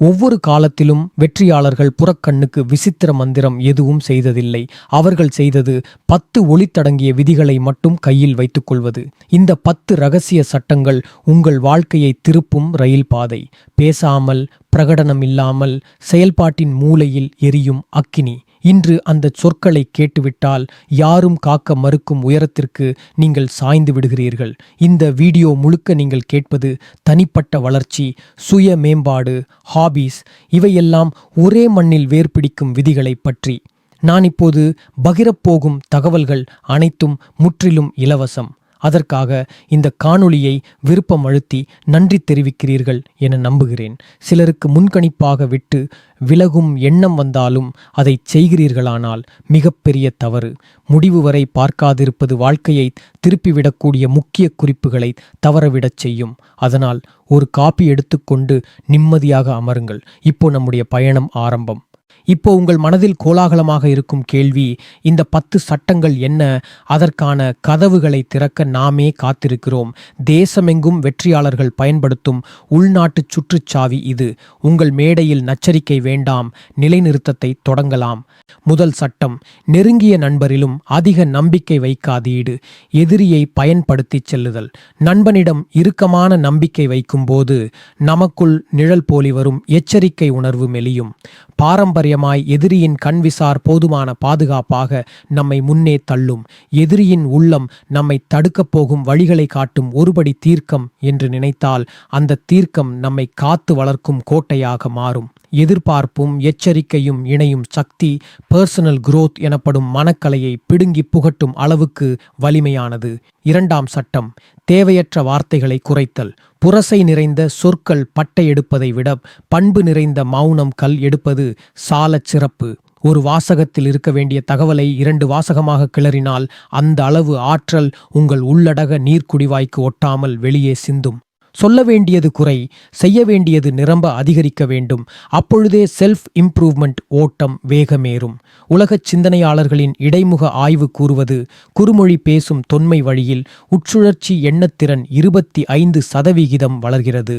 ஒவ்வொரு காலத்திலும் வெற்றியாளர்கள் புறக்கண்ணுக்கு விசித்திர மந்திரம் எதுவும் செய்ததில்லை. அவர்கள் செய்தது பத்து ஒளித்தடங்கிய விதிகளை மட்டும் கையில் வைத்துக் கொள்வது இந்த பத்து ரகசிய சட்டங்கள் உங்கள் வாழ்க்கையை திருப்பும் ரயில் பாதை. பேசாமல் பிரகடனம் இல்லாமல் செயல்பாட்டின் மூலையில் எரியும் அக்கினி. இன்று அந்த சொற்களை கேட்டுவிட்டால் யாரும் காக்க மறுக்கும் உயரத்திற்கு நீங்கள் சாய்ந்து விடுகிறீர்கள். இந்த வீடியோ முழுக்க நீங்கள் கேட்பது தனிப்பட்ட வளர்ச்சி சுய மேம்பாடு ஹாபீஸ் இவையெல்லாம் ஒரே மண்ணில் வேர்பிடிக்கும் விதிகளைப் பற்றி. நான் இப்போது பகிரப்போகும் தகவல்கள் அனைத்தும் முற்றிலும் இலவசம். அதற்காக இந்த காணொளியை விருப்பம் அழுத்தி நன்றி தெரிவிக்கிறீர்கள் என நம்புகிறேன். சிலருக்கு முன்கணிப்பாக விட்டு விலகும் எண்ணம் வந்தாலும் அதை செய்கிறீர்களானால் மிகப்பெரிய தவறு. முடிவு வரை பார்க்காதிருப்பது வாழ்க்கையை திருப்பிவிடக்கூடிய முக்கிய குறிப்புகளை தவறவிடச் செய்யும். அதனால் ஒரு காப்பி எடுத்துக்கொண்டு நிம்மதியாக அமருங்கள். இப்போ நம்முடைய பயணம் ஆரம்பம். இப்போ உங்கள் மனதில் கோலாகலமாக இருக்கும் கேள்வி இந்த பத்து சட்டங்கள் என்ன? அதற்கான கதவுகளை திறக்க நாமே காத்திருக்கிறோம். தேசமெங்கும் வெற்றியாளர்கள் பயன்படுத்தும் உள்நாட்டு சுற்றுச்சாவி இது. உங்கள் மேடையில் நச்சரிக்கை வேண்டாம் நிலைநிறுத்தத்தை தொடங்கலாம். முதல் சட்டம் நெருங்கிய நண்பரிலும் அதிக நம்பிக்கை வைக்காதீடு. எதிரியை பயன்படுத்தி செல்லுதல். நண்பனிடம் இறுக்கமான நம்பிக்கை வைக்கும்போது நமக்குள் நிழல் போலி வரும் எச்சரிக்கை உணர்வு மெலியும். பாரம்பரிய நிச்சயமாய் எதிரியின் கண்விசார் போதுமான பாதுகாப்பாக நம்மை முன்னே தள்ளும். எதிரியின் உள்ளம் நம்மை தடுக்கப் போகும் வழிகளை காட்டும் ஒருபடி தீர்க்கம் என்று நினைத்தால் அந்த தீர்க்கம் நம்மை காத்து வளர்க்கும் கோட்டையாக மாறும். எதிர்பார்ப்பும் எச்சரிக்கையும் இணையும் சக்தி பர்சனல் குரோத் எனப்படும் மனக்கலையை பிடுங்கி புகட்டும் அளவுக்கு வலிமையானது. இரண்டாம் சட்டம் தேவையற்ற வார்த்தைகளை குறைத்தல். புரசை நிறைந்த சொற்கள் பட்டை எடுப்பதை விட பண்பு நிறைந்த மௌனம் கல் எடுப்பது சாலச் சிறப்பு. ஒரு வாசகத்தில் இருக்க வேண்டிய தகவலை இரண்டு வாசகமாக கிளறினால் அந்த அளவு ஆற்றல் உங்கள் உள்ளடக நீர்க்குடிவாய்க்கு ஒட்டாமல் வெளியே சிந்தும். சொல்ல வேண்டியது குறை செய்ய வேண்டியது நிரம்ப அதிகரிக்க வேண்டும். அப்பொழுதே செல்ஃப் இம்ப்ரூவ்மெண்ட் ஓட்டம் வேகமேறும். உலகச் சிந்தனையாளர்களின் இடைமுக ஆய்வு கூறுவது குறுமொழி பேசும் தொன்மை வழியில் உட்சுழற்சி எண்ணத்திறன் இருபத்தி ஐந்து சதவிகிதம் வளர்கிறது.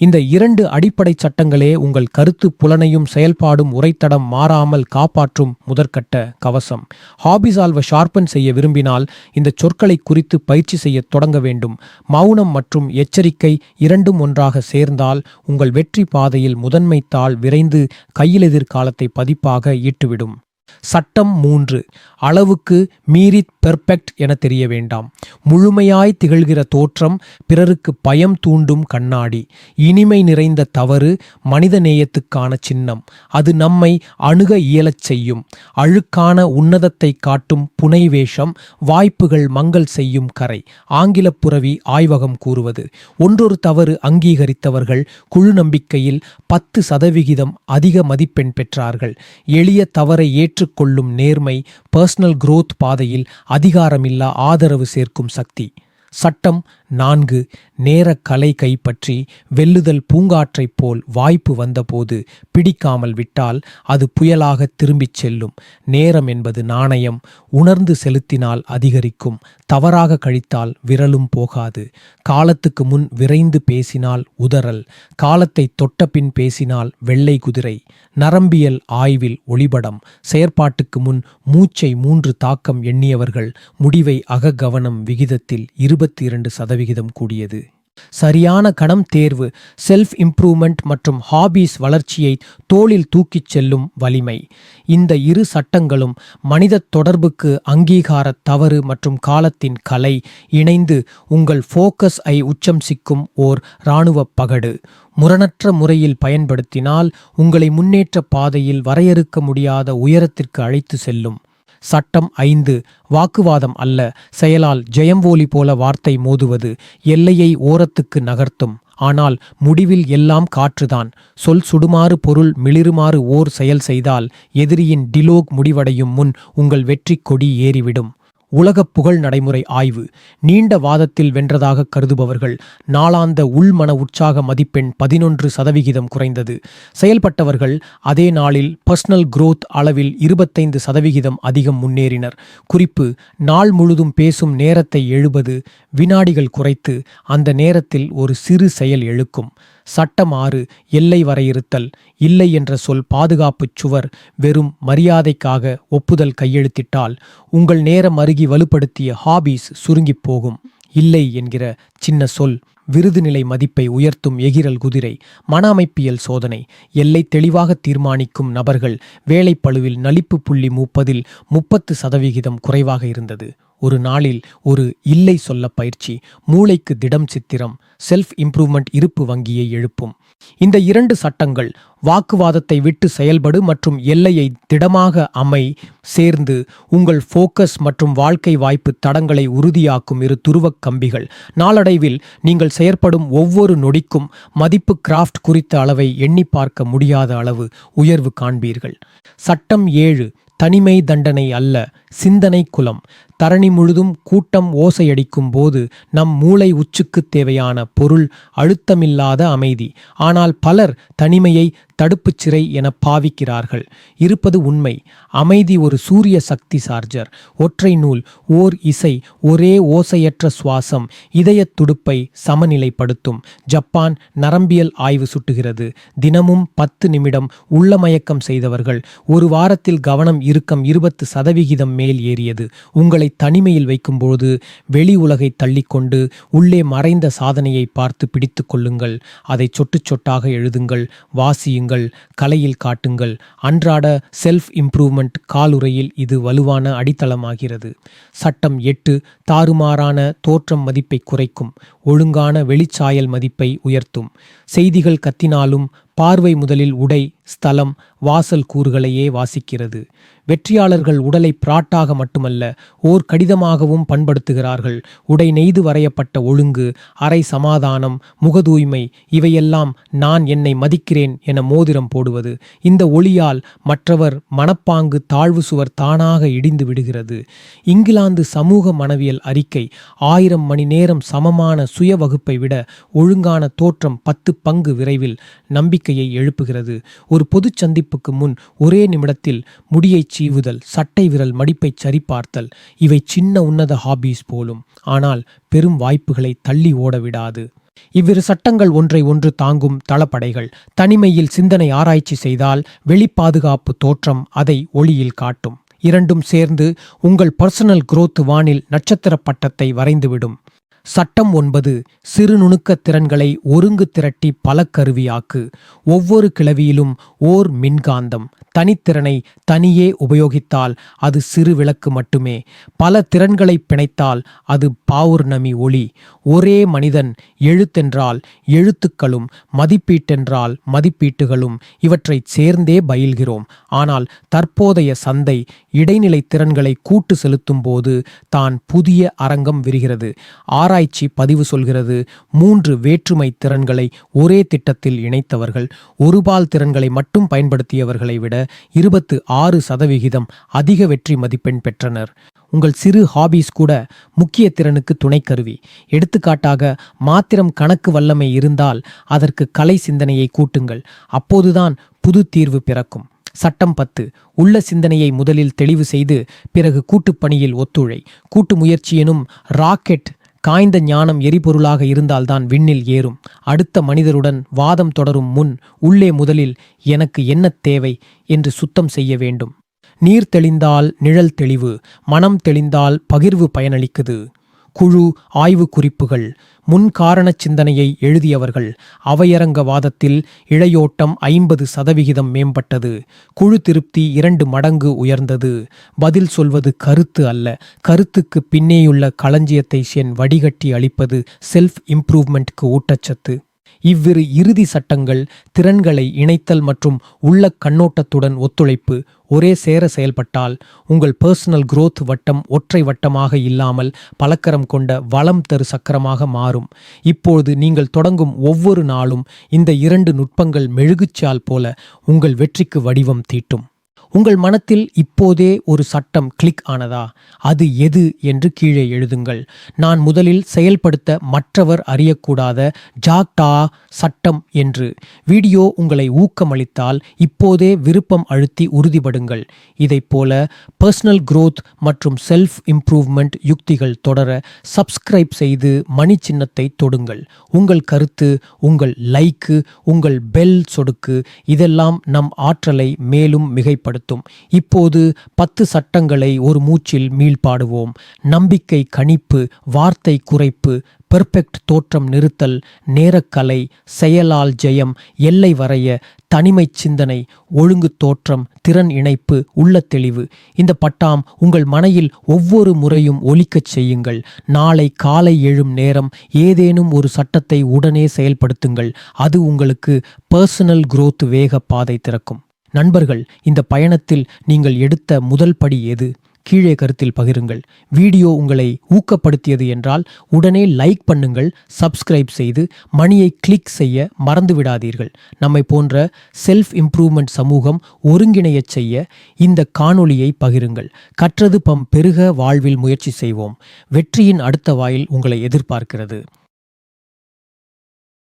இந்த இரண்டு அடிப்படை சட்டங்களே உங்கள் கருத்து புலனையும் செயல்பாடும் உரைத்தடம் மாறாமல் காப்பாற்றும் முதற்கட்ட கவசம். ஹாபிசால்வ ஷார்பன் செய்ய விரும்பினால் இந்த சொற்களை குறித்து பயிற்சி செய்ய தொடங்க வேண்டும். மௌனம் மற்றும் எச்சரிக்கை இரண்டும் ஒன்றாக சேர்ந்தால் உங்கள் வெற்றி பாதையில் முதன்மை தாள் விரைந்து கையிலெதிர்காலத்தை பதிப்பாக ஈட்டுவிடும். சட்டம் மூன்று. அளவுக்கு மீறி பெர்பெக்ட் என தெரிய வேண்டாம். முழுமையாய் திகழ்கிற தோற்றம் பிறருக்கு பயம் தூண்டும் கண்ணாடி. இனிமை நிறைந்த தவறு மனித நேயத்துக்கான சின்னம். அது நம்மை அணுக இயலச் செய்யும். அழுக்கான உன்னதத்தை காட்டும் புனைவேஷம் வாய்ப்புகள் மங்கள் செய்யும் கரை. ஆங்கிலப் புரவி ஆய்வகம் கூறுவது. ஒன்றொரு தவறு அங்கீகரித்தவர்கள் குழு நம்பிக்கையில் பத்து சதவிகிதம் அதிக மதிப்பெண் பெற்றார்கள். எளிய தவறை ஏற்றுக்கொள்ளும் நேர்மை பர்சனல் குரோத் பாதையில் அதிகாரமில்லா ஆதரவு சேர்க்கும் சக்தி. சட்டம் நான்கு நேர கலை கைப்பற்றி வெல்லுதல் பூங்காற்றைப் போல் வாய்ப்பு வந்தபோது பிடிக்காமல் விட்டால் அது புயலாக திரும்பிச் செல்லும். நேரம் என்பது நாணயம். உணர்ந்து செலுத்தினால் அதிகரிக்கும். தவறாக கழித்தால் விரலும் போகாது. காலத்துக்கு முன் விரைந்து பேசினால் உதறல். காலத்தை தொட்டபின் பேசினால் வெள்ளை குதிரை. நரம்பியல் ஆய்வில் ஒளிபடம். செயற்பாட்டுக்கு முன் மூச்சை மூன்று தாக்கம் எண்ணியவர்கள். முடிவை அககவனம் விகிதத்தில் இருபத்தி இரண்டு சதவிகிதம் கூடியது. சரியான கடம் தேர்வு செல்ஃப் இம்ப்ரூவ்மெண்ட் மற்றும் ஹாபீஸ் வளர்ச்சியை தோளில் தூக்கிச் செல்லும் வலிமை. இந்த இரு சட்டங்களும் மனித தொடர்புக்கு அங்கீகார தவறு மற்றும் காலத்தின் கலை இணைந்து உங்கள் ஃபோக்கஸ் ஐ உச்சம் சிக்கும் ஓர் இராணுவ பகடு. முரணற்ற முறையில் பயன்படுத்தினால் உங்களை முன்னேற்ற பாதையில் வரையறுக்க முடியாத உயரத்திற்கு அழைத்து செல்லும். சட்டம் ஐந்து வாக்குவாதம் அல்ல. செயலால் ஜெயம்போலி போல வார்த்தை மோதுவது எல்லையை ஓரத்துக்கு நகர்த்தும். ஆனால் முடிவில் எல்லாம் காற்றுதான். சொல் சுடுமாறு பொருள் மிளிருமாறு ஓர் செயல் செய்தால் எதிரியின் டிலோக் முடிவடையும் முன் உங்கள் வெற்றிக் கொடி ஏறிவிடும். உலக புகழ் நடைமுறை ஆய்வு நீண்ட வாதத்தில் வென்றதாக கருதுபவர்கள் நாளாந்த உள்மன உற்சாக மதிப்பெண் பதினொன்று சதவிகிதம் குறைந்தது. செயல்பட்டவர்கள் அதே நாளில் பர்சனல் குரோத் அளவில் இருபத்தைந்து சதவிகிதம் அதிகம் முன்னேறினர். குறிப்பு நாள் முழுதும் பேசும் நேரத்தை எழுபது வினாடிகள் குறைத்து அந்த நேரத்தில் ஒரு சிறு செயல் எழுக்கும். சட்டம் ஆறு எல்லை வரையறுத்தல் இல்லை என்ற சொல் பாதுகாப்புச் சுவர் வெறும் மரியாதைக்காக ஒப்புதல் கையெழுத்திட்டால் உங்கள் நேரம் அருகி வலுப்படுத்திய ஹாபீஸ் சுருங்கிப் போகும். இல்லை என்கிற சின்ன சொல் விருதுநிலை மதிப்பை உயர்த்தும் எகிரல் குதிரை மன அமைப்பியல் சோதனை எல்லை தெளிவாக தீர்மானிக்கும் நபர்கள் வேலைப்பளுவில் நலிப்பு புள்ளி முப்பதில் முப்பத்து சதவிகிதம் குறைவாக இருந்தது. ஒரு நாளில் ஒரு இல்லை சொல்ல பயிற்சி மூளைக்கு திடம் சித்திரம் செல்ஃப் இம்ப்ரூவ்மெண்ட் இருப்பு வங்கியை எழுப்பும். இந்த இரண்டு சட்டங்கள் வாக்குவாதத்தை விட்டு செயல்படு மற்றும் எல்லையை திடமாக அமை சேர்ந்து உங்கள் ஃபோக்கஸ் மற்றும் வாழ்க்கை வாய்ப்பு தடங்களை உறுதியாக்கும் இரு துருவக் கம்பிகள். நாளடைவில் நீங்கள் செயற்படும் ஒவ்வொரு நொடிக்கும் மதிப்பு கிராஃப்ட் குறித்த அளவை எண்ணி பார்க்க முடியாத அளவு உயர்வு காண்பீர்கள். சட்டம் ஏழு தனிமை தண்டனை அல்ல சிந்தனை குலம். தரணி முழுதும் கூட்டம் ஓசையடிக்கும் போது நம் மூளை உச்சுக்குத் தேவையான பொருள் அழுத்தமில்லாத அமைதி. ஆனால் பலர் தனிமையை தடுப்புச் சிறை என பாவிக்கிறார்கள். இருப்பது உண்மை. அமைதி ஒரு சூரிய சக்தி சார்ஜர். ஒற்றை நூல் ஓர் இசை ஒரே ஓசையற்ற சுவாசம் இதயத் துடுப்பை சமநிலைப்படுத்தும். ஜப்பான் நரம்பியல் ஆய்வு சுட்டுகிறது. தினமும் பத்து நிமிடம் உள்ளமயக்கம் செய்தவர்கள். ஒரு வாரத்தில் கவனம் இறுக்கம் இருபத்து சதவிகிதம் மேல் ஏறியது. உங்களை தனிமையில் வைக்கும்போது வெளி உலகை தள்ளிக்கொண்டு உள்ளே மறைந்த சாதனையை பார்த்து பிடித்து கொள்ளுங்கள். அதை சொட்டு சொட்டாக எழுதுங்கள் வாசியுங்கள் கலையில் காட்டுங்கள். அன்றாட செல்ஃப் இம்ப்ரூவ்மெண்ட் காலுறையில் இது வலுவான அடித்தளமாகிறது. சட்டம் எட்டு தாறுமாறான தோற்றம் மதிப்பை குறைக்கும் ஒழுங்கான வெளிச்சாயல் மதிப்பை உயர்த்தும். செய்திகள் கத்தினாலும் பார்வை முதலில் உடை ஸ்தலம் வாசல் கூறுகளையே வாசிக்கிறது. வெற்றியாளர்கள் உடலை பிராட்டாக மட்டுமல்ல ஓர் கடிதமாகவும் பண்படுத்துகிறார்கள். உடை நெய்து வரையப்பட்ட ஒழுங்கு அரை சமாதானம் முகதூய்மை இவையெல்லாம் நான் என்னை மதிக்கிறேன் என மோதிரம் போடுவது. இந்த ஒளியால் மற்றவர் மனப்பாங்கு தாழ்வு சுவர் தானாக இடிந்து விடுகிறது. இங்கிலாந்து சமூக மனவியல் அறிக்கை ஆயிரம் மணி நேரம் சமமான சுய வகுப்பை விட ஒழுங்கான தோற்றம் பத்து பங்கு விரைவில் நம்பிக்கை நம்பிக்கையை எழுப்புகிறது. ஒரு பொது சந்திப்புக்கு முன் ஒரே நிமிடத்தில் முடியை சீவுதல் சட்டை விரல் மடிப்பை சரிபார்த்தல் இவை சின்ன உன்னத ஹாபீஸ் போலும். ஆனால் பெரும் வாய்ப்புகளை தள்ளி ஓட விடாது இவ்விரு சட்டங்கள் ஒன்றை ஒன்று தாங்கும் தளப்படைகள். தனிமையில் சிந்தனை ஆராய்ச்சி செய்தால் வெளிப்பாதுகாப்பு தோற்றம் அதை ஒளியில் காட்டும். இரண்டும் சேர்ந்து உங்கள் பர்சனல் குரோத் வானில் நட்சத்திர பட்டத்தை வரைந்துவிடும். சட்டம் ஒன்பது சிறு நுணுக்கத் திறன்களை ஒருங்கு திரட்டி பல கருவியாக்கு ஒவ்வொரு கிளவியிலும் ஓர் மின்காந்தம். தனித்திறனை தனியே உபயோகித்தால் அது சிறு விளக்கு மட்டுமே. பல திறன்களை பிணைத்தால் அது பாவுர்ணமி ஒளி. ஒரே மனிதன் எழுத்தென்றால் எழுத்துக்களும் மதிப்பீட்டென்றால் மதிப்பீட்டுகளும் இவற்றைச் சேர்ந்தே பயில்கிறோம். ஆனால் தற்போதைய சந்தை இடைநிலை திறன்களை கூட்டு செலுத்தும் போது தான் புதிய அரங்கம் விரிகிறது. ஆராய்ச்சி பதிவு சொல்கிறது. மூன்று வேற்றுமை திறன்களை ஒரே திட்டத்தில் இணைத்தவர்கள் ஒருபால் திறன்களை மட்டும் பயன்படுத்தியவர்களை விட இருபத்து ஆறு சதவிகிதம் அதிக வெற்றி மதிப்பெண் பெற்றனர். உங்கள் சிறு ஹாபீஸ் கூட முக்கிய திறனுக்கு துணைக்கருவி எடுத்துக்காட்டாக மாத்திரம் கணக்கு வல்லமை இருந்தால் அதற்கு கலை சிந்தனையை கூட்டுங்கள். அப்போதுதான் புது தீர்வு பிறக்கும். சட்டம் பத்து உள்ள சிந்தனையை முதலில் தெளிவு செய்து பிறகு கூட்டுப்பணியில் ஒத்துழை. கூட்டு முயற்சி எனும் ராக்கெட் காய்ந்த ஞானம் எரிபொருளாக இருந்தால்தான் விண்ணில் ஏறும். அடுத்த மனிதருடன் வாதம் தொடரும் முன் உள்ளே முதலில் எனக்கு என்ன தேவை என்று சுத்தம் செய்ய வேண்டும். நீர் தெளிந்தால் நிழல் தெளிவு மனம் தெளிந்தால் பகிர்வு பயனளிக்குது. குழு ஆய்வு குறிப்புகள் முன்காரண சிந்தனையை எழுதியவர்கள் அவையரங்கவாதத்தில் இழையோட்டம் ஐம்பது சதவிகிதம் மேம்பட்டது. குழு திருப்தி இரண்டு மடங்கு உயர்ந்தது. பதில் சொல்வது கருத்து அல்ல. கருத்துக்கு பின்னேயுள்ள களஞ்சியத்தை சென் வடிகட்டி அளிப்பது செல்ஃப் இம்ப்ரூவ்மெண்ட்க்கு ஊட்டச்சத்து. இவ்விரு இறுதி சட்டங்கள் திறன்களை இணைத்தல் மற்றும் உள்ள கண்ணோட்டத்துடன் ஒத்துழைப்பு ஒரே சேர செயல்பட்டால் உங்கள் பர்சனல் குரோத் வட்டம் ஒற்றை வட்டமாக இல்லாமல் பலக்கரம் கொண்ட வளம் தரு சக்கரமாக மாறும். இப்பொழுது நீங்கள் தொடங்கும் ஒவ்வொரு நாளும் இந்த இரண்டு நுட்பங்கள் மெழுகுச்சால் போல உங்கள் வெற்றிக்கு வடிவம் தீட்டும். உங்கள் மனத்தில் இப்போதே ஒரு சட்டம் கிளிக் ஆனதா? அது எது என்று கீழே எழுதுங்கள். நான் முதலில் செயல்படுத்த மற்றவர் அறியக்கூடாத ஜாக்டா சட்டம் என்று. வீடியோ உங்களை ஊக்கமளித்தால் இப்போதே விருப்பம் அழுத்தி உறுதிபடுங்கள். இதைப் போல பர்சனல் குரோத் மற்றும் செல்ஃப் இம்ப்ரூவ்மெண்ட் யுக்திகள் தொடர சப்ஸ்கிரைப் செய்து மணி சின்னத்தை தொடுங்கள். உங்கள் கருத்து உங்கள் லைக்கு உங்கள் பெல் சொடுக்கு. இதெல்லாம் நம் ஆற்றலை மேலும் மிகைப்படுத்தும். இப்போது பத்து சட்டங்களை ஒரு மூச்சில் மீள்பாடுவோம் நம்பிக்கை கணிப்பு வார்த்தை குறைப்பு பெர்ஃபெக்ட் தோற்றம் நிறுத்தல் நேரக்கலை செயலால் ஜெயம் எல்லை வரைய தனிமை சிந்தனை ஒழுங்கு தோற்றம் திறன் இணைப்பு உள்ள தெளிவு. இந்த பட்டாம் உங்கள் மனையில் ஒவ்வொரு முறையும் ஒலிக்கச் செய்யுங்கள். நாளை காலை எழும் நேரம் ஏதேனும் ஒரு சட்டத்தை உடனே செயல்படுத்துங்கள். அது உங்களுக்கு பர்சனல் குரோத் வேக பாதை திறக்கும். நண்பர்கள் இந்த பயணத்தில் நீங்கள் எடுத்த முதல் படி எது? கீழே கருத்தில் பகிருங்கள். வீடியோ உங்களை ஊக்கப்படுத்தியது என்றால் உடனே லைக் பண்ணுங்கள் சப்ஸ்கிரைப் செய்து மணியை கிளிக் செய்ய மறந்து விடாதீர்கள் நம்மை போன்ற செல்ஃப் இம்ப்ரூவ்மெண்ட் சமூகம் ஒருங்கிணையச் செய்ய இந்த காணொளியை பகிருங்கள். கற்றது பம் பெருக வாழ்வில் முயற்சி செய்வோம். வெற்றியின் அடுத்த வாயில் உங்களை எதிர்பார்க்கிறது.